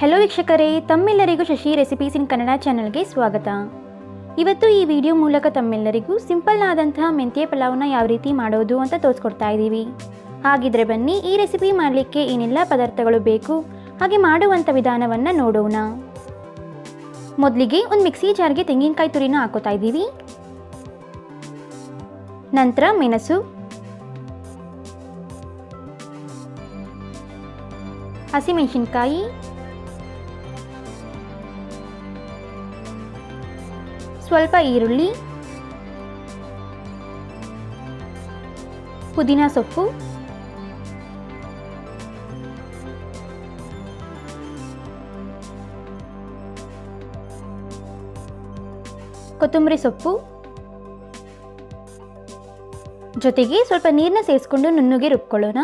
Hello ವೀಕ್ಷಕರೇ, ತಮ್ಮೆಲ್ಲರಿಗೂ Shashi recipes ಇನ್ ಕನ್ನಡ ಚಾನಲ್ಗೆ ಸ್ವಾಗತ. ಇವತ್ತು ಈ ವಿಡಿಯೋ ಮೂಲಕ ತಮ್ಮೆಲ್ಲರಿಗೂ ಸಿಂಪಲ್ ಆದಂತಹ ಮೆಂತ್ಯ ಪಲಾವ್ನ ಯಾವ ರೀತಿ ಮಾಡೋದು ಅಂತ ತೋರಿಸ್ಕೊಡ್ತಾ ಇದ್ದೀವಿ. ಹಾಗಿದ್ರೆ ಬನ್ನಿ, ಈ ರೆಸಿಪಿ ಮಾಡಲಿಕ್ಕೆ ಏನೆಲ್ಲ ಪದಾರ್ಥಗಳು ಬೇಕು, ಹಾಗೆ ಮಾಡುವಂಥ ವಿಧಾನವನ್ನು ನೋಡೋಣ. ಮೊದಲಿಗೆ ಒಂದು ಮಿಕ್ಸಿ ಜಾರ್ಗೆ ತೆಂಗಿನಕಾಯಿ ತುರಿನ ಹಾಕೋತಾ ಇದ್ದೀವಿ. ನಂತರ ಮೆಣಸು. ಹಸಿಮೆಣಸಿನ್ಕಾಯಿ. ಸ್ವಲ್ಪ ಈರುಳ್ಳಿ, ಪುದೀನ ಸೊಪ್ಪು, ಕೊತ್ತಂಬರಿ ಸೊಪ್ಪು, ಜೊತೆಗೆ ಸ್ವಲ್ಪ ನೀರನ್ನ ಸೇರಿಸ್ಕೊಂಡು ನುಣ್ಣಗೆ ರುಬ್ಕೊಳ್ಳೋಣ.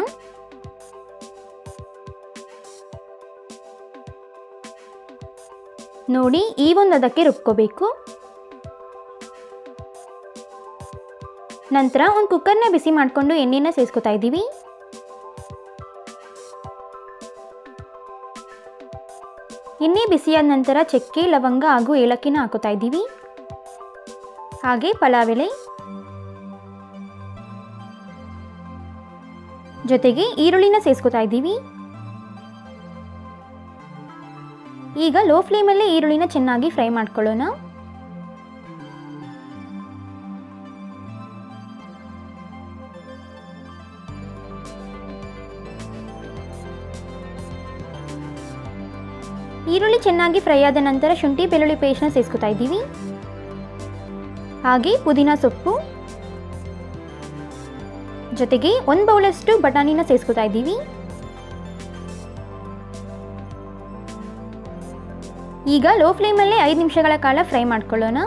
ನೋಡಿ, ಈ ಒಂದು ಅದಕ್ಕೆ ರುಬ್ಕೋಬೇಕು. ನಂತರ ಒಂದು ಕುಕ್ಕರ್ನ ಬಿಸಿ ಮಾಡಿಕೊಂಡು ಎಣ್ಣೆನ ಸೇರಿಸ್ಕೊತಾ ಇದ್ದೀವಿ. ಎಣ್ಣೆ ಬಿಸಿಯಾದ ನಂತರ ಚಕ್ಕೆ, ಲವಂಗ ಹಾಗೂ ಏಲಕ್ಕಿನ ಹಾಕೋತಾ ಇದ್ದೀವಿ. ಹಾಗೆ ಪಲಾವ್ ಎಲೆ. ಜೊತೆಗೆ ಈರುಳ್ಳಿನ ಸೇರಿಸ್ಕೊತಾ ಇದ್ದೀವಿ. ಈಗ ಲೋ ಫ್ಲೇಮಲ್ಲೇ ಈರುಳ್ಳಿನ ಚೆನ್ನಾಗಿ ಫ್ರೈ ಮಾಡ್ಕೊಳ್ಳೋಣ. ಈರುಳ್ಳಿ ಚೆನ್ನಾಗಿ ಫ್ರೈ ಆದ ನಂತರ ಶುಂಠಿ, ಬೆಳ್ಳುಳ್ಳಿ ಪೇಸ್ಟ್ನ ಸೇರಿಸ್ಕೊತಾ ಇದ್ದೀವಿ. ಹಾಗೆ ಪುದೀನ ಸೊಪ್ಪು. ಜೊತೆಗೆ ಒಂದು ಬೌಲಷ್ಟು ಬಟಾಣಿನ ಸೇರಿಸ್ಕೊತಾ ಇದ್ದೀವಿ. ಈಗ ಲೋ ಫ್ಲೇಮಲ್ಲೇ ಐದು ನಿಮಿಷಗಳ ಕಾಲ ಫ್ರೈ ಮಾಡ್ಕೊಳ್ಳೋಣ.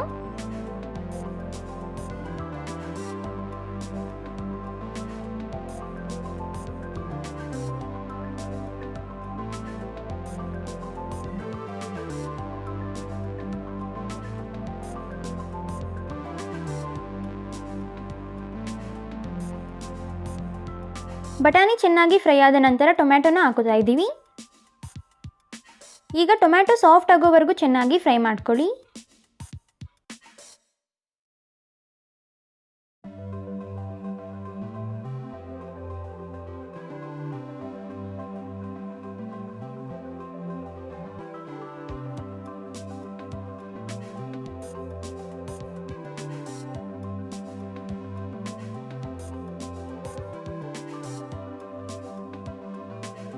ಬಟಾಣಿ ಚೆನ್ನಾಗಿ ಫ್ರೈ ಆದ ನಂತರ ಟೊಮ್ಯಾಟೊನ ಹಾಕೋತಾ ಇದ್ದೀವಿ. ಈಗ ಟೊಮ್ಯಾಟೊ ಸಾಫ್ಟ್ ಆಗೋವರೆಗೂ ಚೆನ್ನಾಗಿ ಫ್ರೈ ಮಾಡ್ಕೊಳ್ಳಿ.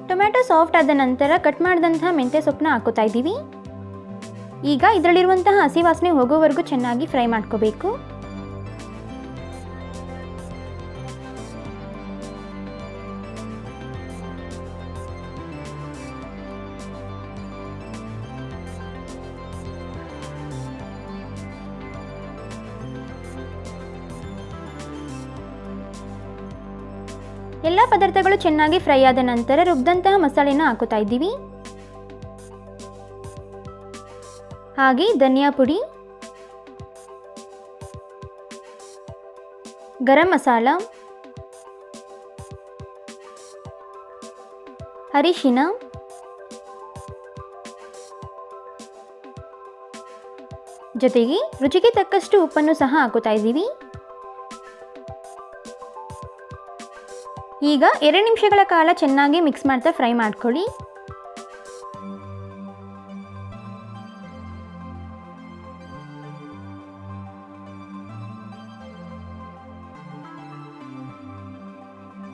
ಟೊಮ್ಯಾಟೊ ಸಾಫ್ಟ್ ಆದ ನಂತರ ಕಟ್ ಮಾಡಿದಂತಹ ಮೆಂತ್ಯ ಸೊಪ್ಪನ್ನ ಹಾಕೋತಾ ಇದ್ದೀವಿ. ಈಗ ಇದರಲ್ಲಿರುವಂತಹ ಹಸಿ ವಾಸನೆ ಹೋಗೋವರೆಗೂ ಚೆನ್ನಾಗಿ ಫ್ರೈ ಮಾಡ್ಕೋಬೇಕು. ಎಲ್ಲ ಪದಾರ್ಥಗಳು ಚೆನ್ನಾಗಿ ಫ್ರೈ ಆದ ನಂತರ ರುಬ್ಬಿದಂತಹ ಮಸಾಲೆನ ಹಾಕುತ್ತಾ ಇದ್ದೀವಿ. ಹಾಗೆ ಧನಿಯಾ ಪುಡಿ, ಗರಂ ಮಸಾಲ, ಅರಿಶಿನ, ಜೊತೆಗೆ ರುಚಿಗೆ ತಕ್ಕಷ್ಟು ಉಪ್ಪನ್ನು ಸಹ ಹಾಕುತ್ತಾ ಇದ್ದೀವಿ. ಈಗ ಎರಡು ನಿಮಿಷಗಳ ಕಾಲ ಚೆನ್ನಾಗಿ ಮಿಕ್ಸ್ ಮಾಡ್ತಾ ಫ್ರೈ ಮಾಡ್ಕೊಳ್ಳಿ.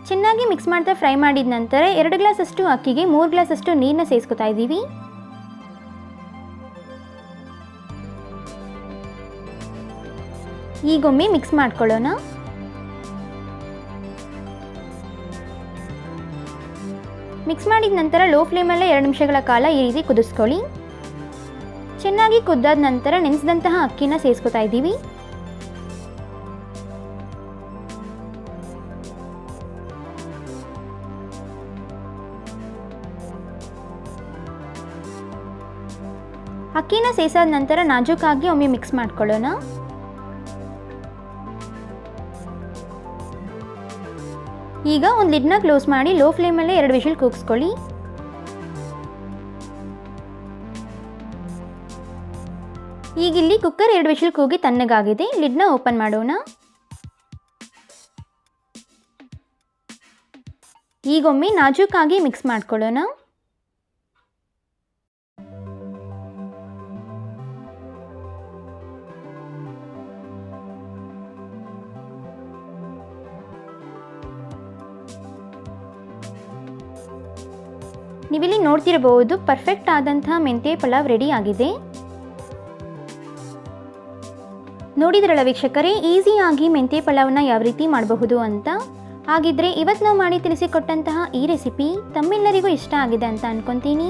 ಚೆನ್ನಾಗಿ ಮಿಕ್ಸ್ ಮಾಡ್ತಾ ಫ್ರೈ ಮಾಡಿದ ನಂತರ ಎರಡು ಗ್ಲಾಸ್ ಅಷ್ಟು ಅಕ್ಕಿಗೆ ಮೂರು ಗ್ಲಾಸ್ ಅಷ್ಟು ನೀರನ್ನ ಸೇರಿಸ್ಕೊತಾ ಇದ್ದೀವಿ. ಈಗೊಮ್ಮೆ ಮಿಕ್ಸ್ ಮಾಡ್ಕೊಳ್ಳೋಣ. ಮಿಕ್ಸ್ ಮಾಡಿದ ನಂತರ ಲೋ ಫ್ಲೇಮಲ್ಲೇ ಎರಡು ನಿಮಿಷಗಳ ಕಾಲ ಈ ರೀತಿ ಕುದಿಸ್ಕೊಳ್ಳಿ. ಚೆನ್ನಾಗಿ ಕುದ್ದಾದ ನಂತರ ನೆನೆಸಿದಂತಹ ಅಕ್ಕಿನ ಸೇರಿಸ್ಕೊತಾ ಇದ್ದೀವಿ. ಅಕ್ಕಿನ ಸೇರಿಸಾದ ನಂತರ ನಾಜೂಕಾಗಿ ಒಮ್ಮೆ ಮಿಕ್ಸ್ ಮಾಡ್ಕೊಳ್ಳೋಣ. ಈಗ ಒಂದು ಲಿಡ್ನ ಕ್ಲೋಸ್ ಮಾಡಿ ಲೋ ಫ್ಲೇಮಲ್ಲೇ ಎರಡು ವಿಷಲ್ ಕೂಗಿಸ್ಕೊಳ್ಳಿ. ಈಗ ಇಲ್ಲಿ ಕುಕ್ಕರ್ ಎರಡು ವಿಷಲ್ ಕೂಗಿ ತಣ್ಣಗಾಗಿದೆ. ಲಿಡ್ನ ಓಪನ್ ಮಾಡೋಣ. ಈಗೊಮ್ಮೆ ನಾಜೂಕಾಗಿ ಮಿಕ್ಸ್ ಮಾಡ್ಕೊಳ್ಳೋಣ. ನೀವಿಲ್ಲಿ ನೋಡ್ತಿರಬಹುದು ಪರ್ಫೆಕ್ಟ್ ಆದಂತಹ ಮೆಂತ್ಯ ಪಲಾವ್ ರೆಡಿ ಆಗಿದೆ. ನೋಡಿದ್ರಲ್ಲ ವೀಕ್ಷಕರೇ ಈಸಿಯಾಗಿ ಮೆಂತ್ಯ ಪಲಾವ್ನ ಯಾವ ರೀತಿ ಮಾಡಬಹುದು ಅಂತ? ಹಾಗಿದ್ರೆ ಇವತ್ತು ನಾವು ಮಾಡಿ ತಿಳಿಸಿಕೊಟ್ಟಂತಹ ಈ ರೆಸಿಪಿ ತಮ್ಮೆಲ್ಲರಿಗೂ ಇಷ್ಟ ಆಗಿದೆ ಅಂತ ಅನ್ಕೊಂತೀನಿ.